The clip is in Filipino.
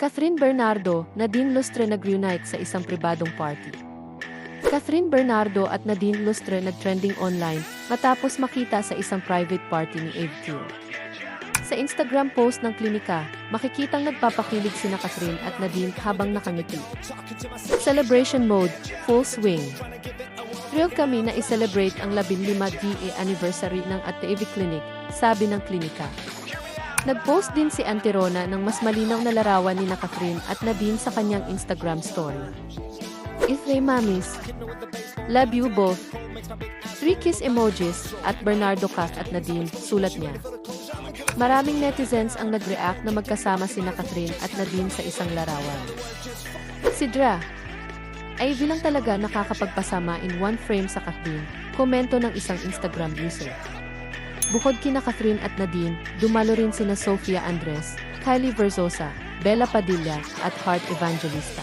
Catherine Bernardo, Nadine Lustre nag-reunite sa isang pribadong party. Catherine Bernardo at Nadine Lustre nag-trending online matapos makita sa isang private party ni Ave Q. Sa Instagram post ng klinika, makikitang nagpapakilig sina Catherine at Nadine habang nakangiti. Celebration mode, full swing. Thrilled kami na i-celebrate ang 15 DA anniversary ng At the Ave Clinic, sabi ng klinika. Nag-post din si Auntie Rona ng mas malinaw na larawan ni na Catherine at Nadine sa kanyang Instagram story. If they mamis, love you both. Three kiss emojis at Bernardo Cat at Nadine, sulat niya. Maraming netizens ang nag-react na magkasama si na Catherine at Nadine sa isang larawan. Si Dra, ay bilang talaga nakakapagpasama in one frame sa Catherine, komento ng isang Instagram user. Bukod kina Catherine at Nadine, dumalo rin sina Sofia Andres, Kylie Verzosa, Bella Padilla, at Heart Evangelista.